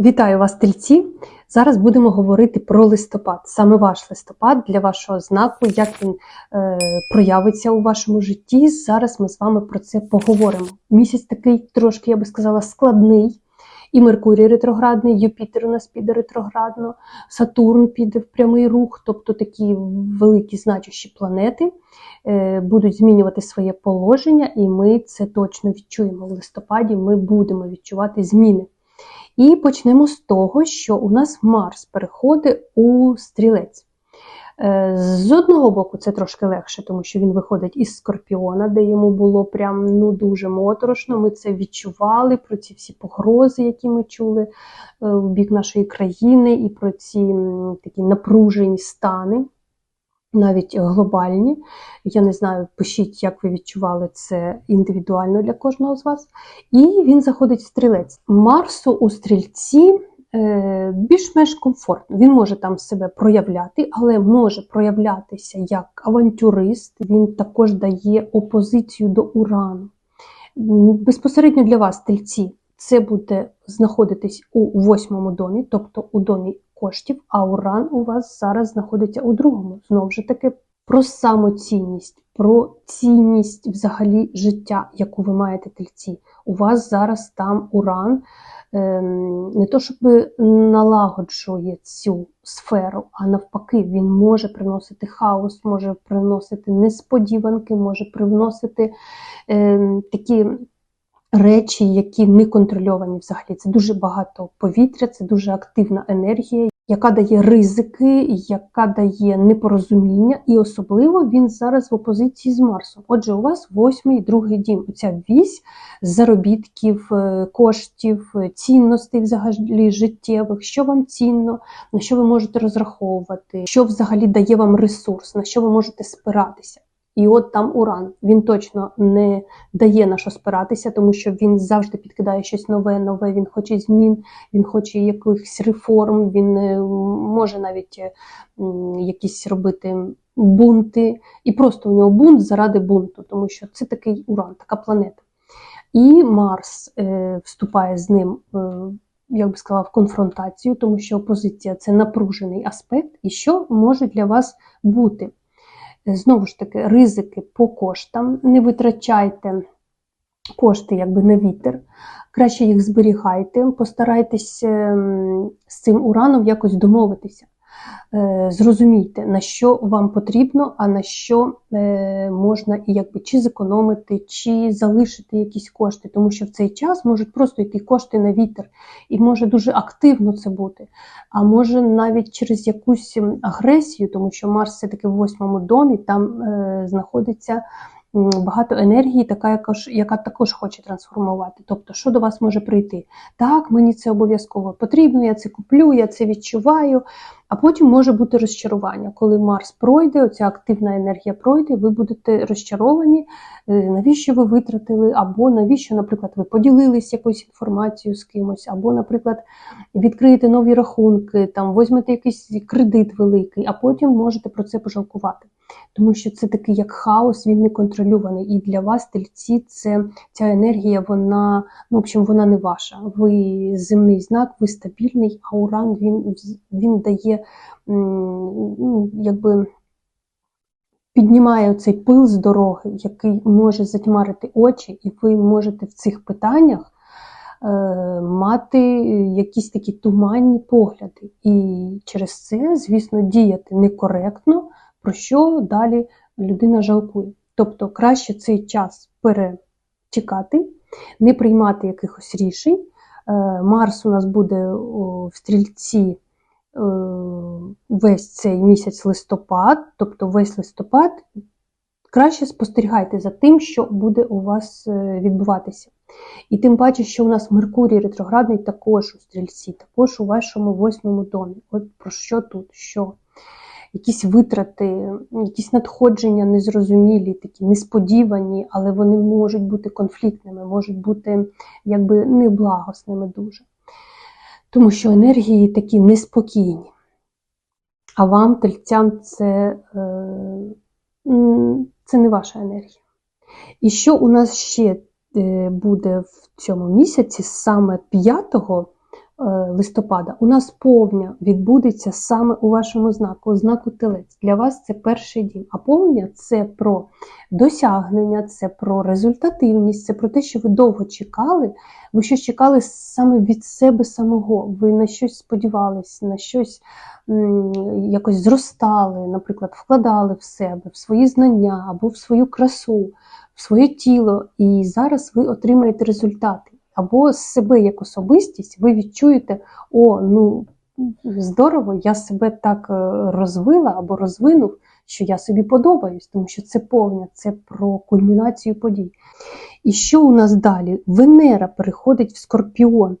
Вітаю вас, тельці! Зараз будемо говорити про листопад, саме ваш листопад для вашого знаку, як він е, проявиться у вашому житті. Зараз ми з вами про це поговоримо. Місяць такий трошки, я би сказала, складний. І Меркурій ретроградний, Юпітер у нас піде ретроградно, Сатурн піде в прямий рух, тобто такі великі значущі планети е, будуть змінювати своє положення, і ми це точно відчуємо в листопаді. Ми будемо відчувати зміни. І почнемо з того, що у нас Марс переходить у стрілець. Е, З одного боку, це трошки легше, тому що він виходить із Скорпіона, де йому було прям ну дуже моторошно. Ми це відчували про ці всі погрози, які ми чули е, в бік нашої країни, і про ці такі напружені стани, навіть глобальні. Я не знаю, пишіть, як ви відчували це індивідуально для кожного з вас. І він заходить в стрілець. Марсу у стрільці е, більш-менш комфортно. Він може там себе проявляти, але може проявлятися як авантюрист. Він також дає опозицію до урану. Безпосередньо для вас, стрільці, це буде знаходитись у восьмому домі, тобто у домі коштів, а уран у вас зараз знаходиться у другому. Знову ж таки, про самоцінність, про цінність взагалі життя, яку ви маєте тельці. У вас зараз там уран ем, не то, щоб налагоджує цю сферу, а навпаки, він може приносити хаос, може приносити несподіванки, може привносити ем, такі речі, які не контрольовані взагалі. Це дуже багато повітря, це дуже активна енергія, яка дає ризики, яка дає непорозуміння, і особливо він зараз в опозиції з Марсом. Отже, у вас восьмий другий дім. Оця вісь заробітків, е, коштів, е, цінностей взагалі життєвих, що вам цінно, на що ви можете розраховувати, що взагалі дає вам ресурс, на що ви можете спиратися. І от там уран. Він точно не дає на що спиратися, тому що він завжди підкидає щось нове, нове. Він хоче змін, він хоче якихось реформ, він е, може навіть е, якісь робити бунти. І просто у нього бунт заради бунту, тому що це такий уран, така планета. І Марс е, вступає з ним. Е, як би сказала, в конфронтацію, тому що опозиція це напружений аспект, і що може для вас бути? Знову ж таки, ризики по коштам. Не витрачайте кошти якби на вітер, краще їх зберігайте, постарайтесь ем, з цим ураном якось домовитися. Е, Зрозумійте, на що вам потрібно, а на що е, можна і якби чи зекономити, чи залишити якісь кошти, тому що в цей час можуть просто йти кошти на вітер, і може дуже активно це бути. А може навіть через якусь агресію, тому що Марс все таки в восьмому домі, там е, знаходиться багато енергії, така, яка, яка також хоче трансформувати. Тобто, що до вас може прийти? Так, мені це обов'язково потрібно, я це куплю, я це відчуваю. А потім може бути розчарування. Коли Марс пройде, оця активна енергія пройде, ви будете розчаровані, е, навіщо ви витратили, або навіщо, наприклад, ви поділились якоюсь інформацією з кимось, або, наприклад, відкриєте нові рахунки, там візьмете якийсь кредит великий, а потім можете про це пожалкувати. Тому що це такий як хаос, він не контрольований. І для вас, тельці, це ця енергія, вона, ну, в общем, вона не ваша. Ви земний знак, ви стабільний, а уран він, він дає ну, якби. Піднімає цей пил з дороги, який може затьмарити очі, і ви можете в цих питаннях е, мати якісь такі туманні погляди. І через це, звісно, діяти некоректно, про що далі людина жалкує. Тобто краще цей час перечекати, не приймати якихось рішень. Е, Марс у нас буде в стрільці весь цей місяць листопад, тобто весь листопад. Краще спостерігайте за тим, що буде у вас е, відбуватися. І тим паче, що у нас Меркурій ретроградний також у стрільці, також у вашому восьмому домі. От про що тут? Що? Якісь витрати, якісь надходження незрозумілі, такі несподівані, але вони можуть бути конфліктними, можуть бути якби неблагосними дуже. Тому що енергії такі неспокійні. А вам, тельцям, це, е, це не ваша енергія. І що у нас ще е, буде в цьому місяці, саме 5 листопада у нас повня відбудеться саме у вашому знаку, знаку телець. Для вас це перший дім. А повня це про досягнення, це про результативність, це про те, що ви довго чекали, ви щось чекали саме від себе самого. Ви на щось сподівались, на щось якось зростали, наприклад, вкладали в себе, в свої знання або в свою красу, в своє тіло. І зараз ви отримаєте результати. Або себе як особистість, ви відчуєте, о, ну здорово, я себе так е, розвила або розвинув, що я собі подобаюсь, тому що це повня, це про кульмінацію подій. І що у нас далі? Венера переходить в Скорпіон,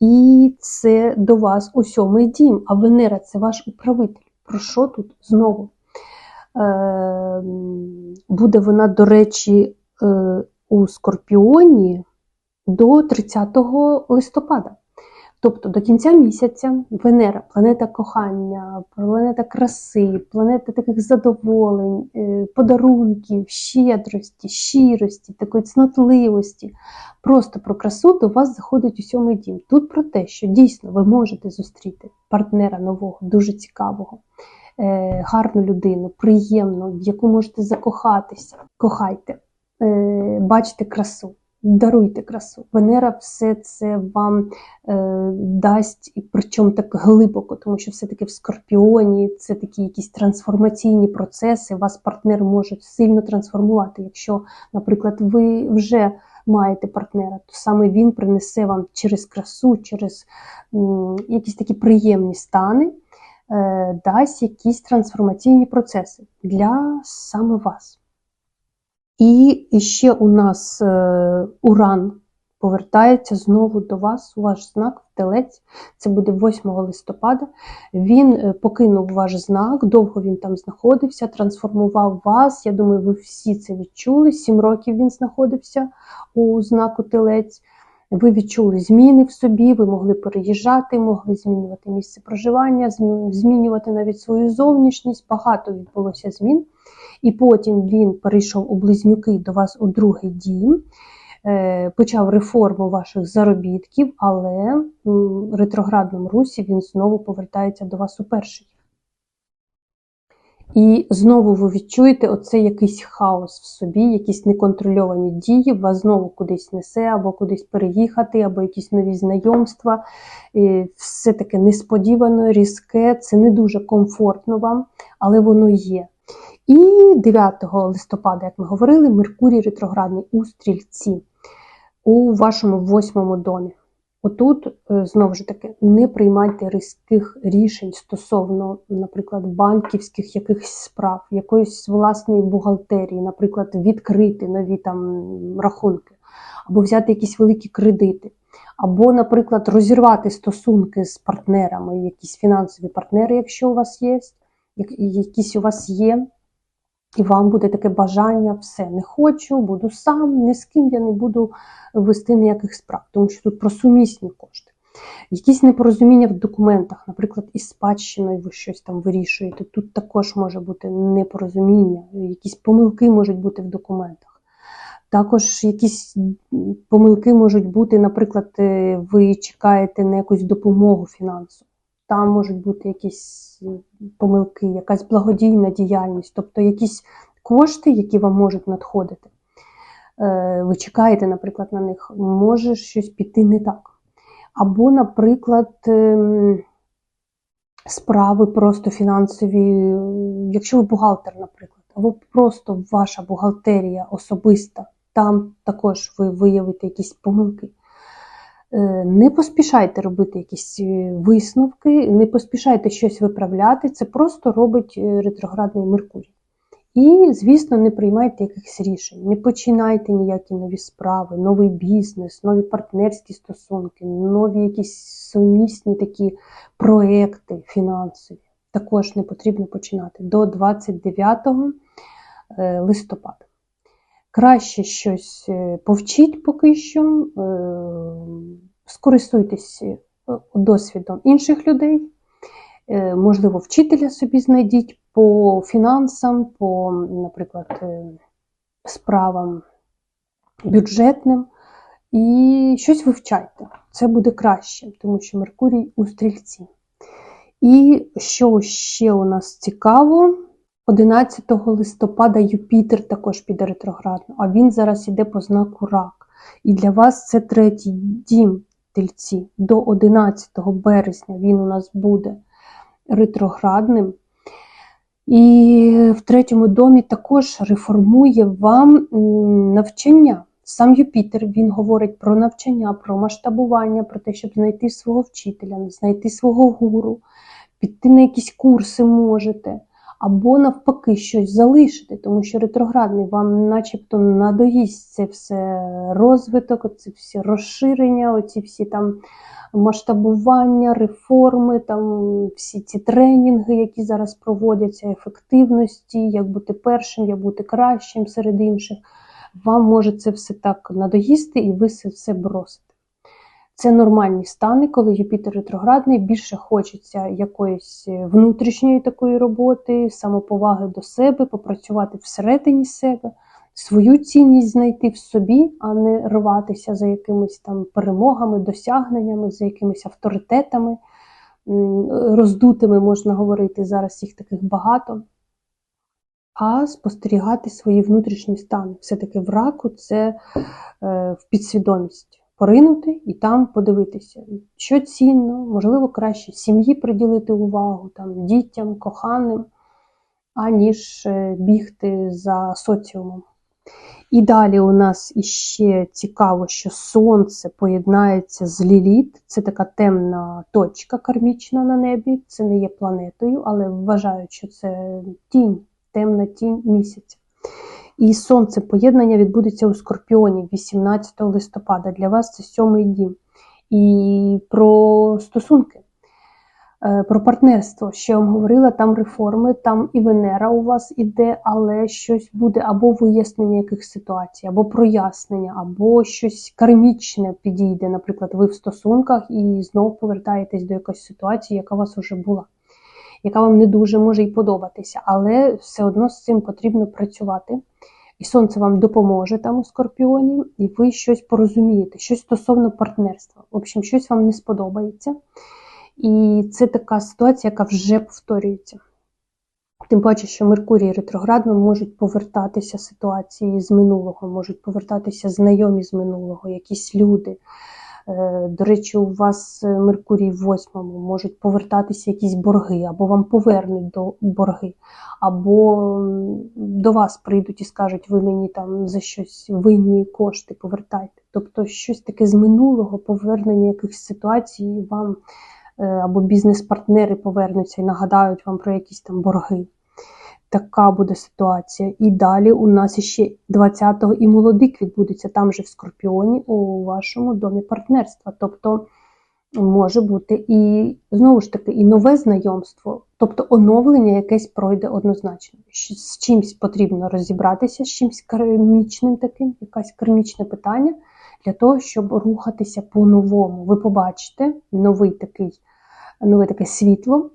і це до вас у сьомий дім, а Венера це ваш управитель. Про що тут знову? Е, Буде вона, до речі, е, у Скорпіоні до 30 листопада. Тобто до кінця місяця Венера, планета кохання, планета краси, планета таких задоволень, е, подарунків, щедрості, щирості, такої цнотливості, просто про красу до вас заходить у сьомий дім. Тут про те, що дійсно ви можете зустріти партнера нового, дуже цікавого, е, гарну людину, приємну, в яку можете закохатися. Кохайте, е, бачите красу. Даруйте красу. Венера все це вам е, дасть, і причому так глибоко, тому що все-таки в Скорпіоні це такі якісь трансформаційні процеси. Вас партнер може сильно трансформувати. Якщо, наприклад, ви вже маєте партнера, то саме він принесе вам через красу, через м, якісь такі приємні стани, е, дасть якісь трансформаційні процеси для саме вас. І ще у нас е, Уран повертається знову до вас, ваш знак телець. Це буде 8 листопада. Він е, покинув ваш знак, довго він там знаходився, трансформував вас. Я думаю, ви всі це відчули. Сім років він знаходився у знаку телець. Ви відчули зміни в собі, ви могли переїжджати, могли змінювати місце проживання, змінювати навіть свою зовнішність. Багато відбулося змін. І потім він перейшов у близнюки до вас у другий дім, е, почав реформу ваших заробітків, але в ретроградному русі він знову повертається до вас у перший. І знову ви відчуєте оцей якийсь хаос в собі, якісь неконтрольовані дії, вас знову кудись несе, або кудись переїхати, або якісь нові знайомства. І все таке несподівано, різке, це не дуже комфортно вам, але воно є. І 9 листопада, як ми говорили, Меркурій ретроградний у стрільці у вашому восьмому домі. Отут, е, знову ж таки, не приймайте різких рішень стосовно, наприклад, банківських якихось справ, якоїсь власної бухгалтерії, наприклад, відкрити нові там рахунки, або взяти якісь великі кредити, або, наприклад, розірвати стосунки з партнерами, якісь фінансові партнери, якщо у вас є, якісь у вас є. І вам буде таке бажання, все, не хочу, буду сам, ні з ким я не буду вести ніяких справ, тому що тут про сумісні кошти. Якісь непорозуміння в документах, наприклад, із спадщиною ви щось там вирішуєте. Тут також може бути непорозуміння, якісь помилки можуть бути в документах. Також якісь помилки можуть бути, наприклад, е, ви чекаєте на якусь допомогу фінансову. Там можуть бути якісь помилки, якась благодійна діяльність, тобто якісь кошти, які вам можуть надходити. Е, ви чекаєте, наприклад, на них, може щось піти не так. Або, наприклад, ем, справи просто фінансові, якщо ви бухгалтер, наприклад, або просто ваша бухгалтерія особиста, там також ви виявите якісь помилки. Е, не поспішайте робити якісь е, висновки, не поспішайте щось виправляти, це просто робить е, ретроградний Меркурій. І, звісно, не приймайте якихось рішень, не починайте ніякі нові справи, новий бізнес, нові партнерські стосунки, нові якісь сумісні такі проекти фінансові. Також не потрібно починати до 29 листопада. Краще щось е, повчіть поки що, е, скористуйтесь е, досвідом інших людей, можливо, вчителя собі знайдіть по фінансам, по, наприклад, справам бюджетним. і щось вивчайте. Це буде краще, тому що Меркурій у стрільці. І що ще у нас цікаво, 11 листопада Юпітер також піде ретроградно, а він зараз іде по знаку рак. І для вас це третій дім тельці. До 11 березня він у нас буде ретроградним. І в третьому домі також реформує вам навчання. Сам Юпітер він говорить про навчання, про масштабування, про те, щоб знайти свого вчителя, знайти свого гуру, піти на якісь курси можете, або навпаки щось залишити, тому що ретроградний вам начебто надоїсть це все розвиток, оці всі розширення, оці всі там масштабування, реформи, там всі ці тренінги, які зараз проводяться, ефективності, як бути першим, як бути кращим серед інших. Вам може це все так надоїсти, і ви це все бросите. Це нормальні стани, коли Юпітер ретроградний, більше хочеться якоїсь внутрішньої такої роботи, самоповаги до себе, попрацювати всередині себе, свою цінність знайти в собі, а не рватися за якимись там перемогами, досягненнями, за якимись авторитетами, роздутими можна говорити. Зараз їх таких багато. А спостерігати свої внутрішні стани. Все-таки в раку це е, в підсвідомість поринути і там подивитися, що цінно, можливо, краще сім'ї приділити увагу, там, дітям, коханим, аніж е, бігти за соціумом. І далі у нас іще цікаво, що Сонце поєднається з Ліліт. Це така темна точка кармічна на небі. Це не є планетою, але вважають, що це тінь, темна тінь місяця. І сонце поєднання відбудеться у Скорпіоні 18 листопада. Для вас це сьомий дім. І про стосунки, е, про партнерство, що я вам говорила, там реформи, там і Венера у вас іде, але щось буде або вияснення яких ситуацій, або прояснення, або щось кармічне підійде. Наприклад, ви в стосунках і знову повертаєтесь до якоїсь ситуації, яка у вас вже була. Яка вам не дуже може і подобатися, але все одно з цим потрібно працювати і сонце вам допоможе там у скорпіоні, і ви щось порозумієте, щось стосовно партнерства. В общем, щось вам не сподобається. І це така ситуація, яка вже повторюється. Тим паче, що Меркурій ретроградно можуть повертатися ситуації з минулого, можуть повертатися знайомі з минулого, якісь люди. Е, до речі, у вас е, Меркурій в восьмому можуть повертатися якісь борги, або вам повернуть до борги, або до вас прийдуть і скажуть, ви мені там за щось винні кошти повертайте. Тобто щось таке з минулого, повернення якихось ситуацій вам е, або бізнес-партнери повернуться і нагадають вам про якісь там борги така буде ситуація. І далі у нас ще 20-го і молодик відбудеться там же в Скорпіоні у вашому домі партнерства. Тобто може бути і знову ж таки і нове знайомство, тобто оновлення якесь пройде однозначно. З чимось потрібно розібратися, з чимось кармічним таким, якесь кармічне питання для того, щоб рухатися по-новому. Ви побачите новий такий, нове таке світло.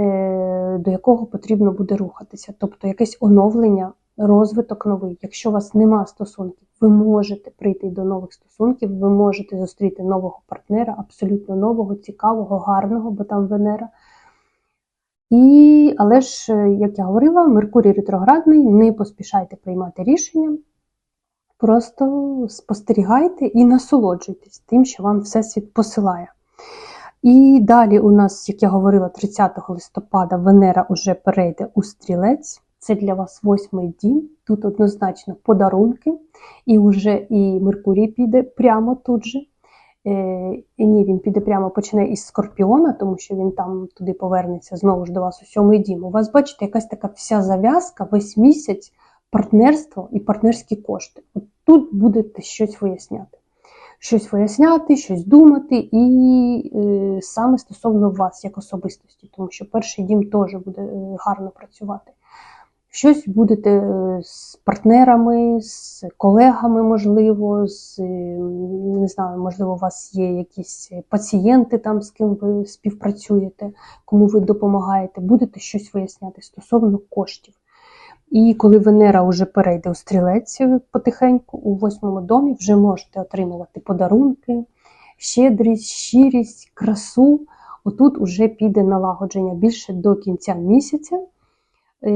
Е, до якого потрібно буде рухатися, тобто якесь оновлення, розвиток новий. Якщо у вас нема стосунків, ви можете прийти до нових стосунків, ви можете зустріти нового партнера, абсолютно нового, цікавого, гарного, бо там Венера. І, Але ж, як я говорила, Меркурій ретроградний, не поспішайте приймати рішення. Просто спостерігайте і насолоджуйтесь тим, що вам Всесвіт посилає. І далі у нас, як я говорила, 30 листопада Венера вже перейде у стрілець. Це для вас восьмий дім. Тут однозначно подарунки, і вже і Меркурій піде прямо тут же. Е, і Ні, він піде прямо почне із Скорпіона, тому що він там туди повернеться знову ж до вас у сьомий дім. У вас, бачите, якась така вся зав'язка, весь місяць, партнерство і партнерські кошти. От тут будете щось виясняти щось виясняти, щось думати, і е, саме стосовно вас як особистості, тому що перший дім теж буде е, гарно працювати. Щось будете е, з партнерами, з колегами, можливо, з не знаю, можливо, у вас є якісь пацієнти, там, з ким ви співпрацюєте, кому ви допомагаєте, будете щось виясняти стосовно коштів. І коли Венера вже перейде у стрілець потихеньку, у восьмому домі вже можете отримувати подарунки, щедрість, щирість, красу. Отут уже піде налагодження більше до кінця місяця. Е,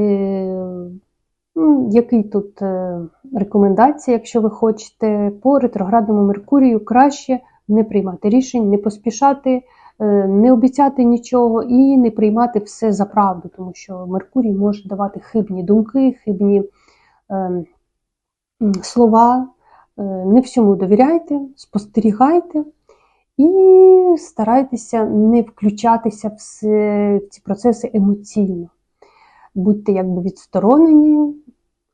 ну, Який тут е, рекомендація, якщо ви хочете, по ретроградному Меркурію краще не приймати рішень, не поспішати, е, не обіцяти нічого і не приймати все за правду, тому що Меркурій може давати хибні думки, хибні е, слова. Е, Не всьому довіряйте, спостерігайте і старайтеся не включатися в ці процеси емоційно. Будьте якби відсторонені,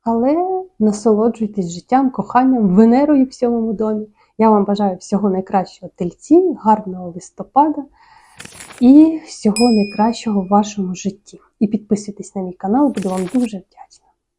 але насолоджуйтесь життям, коханням, Венерою в сьомому домі. Я вам бажаю всього найкращого тельці, гарного листопада і всього найкращого в вашому житті. І підписуйтесь на мій канал, буду вам дуже вдячна.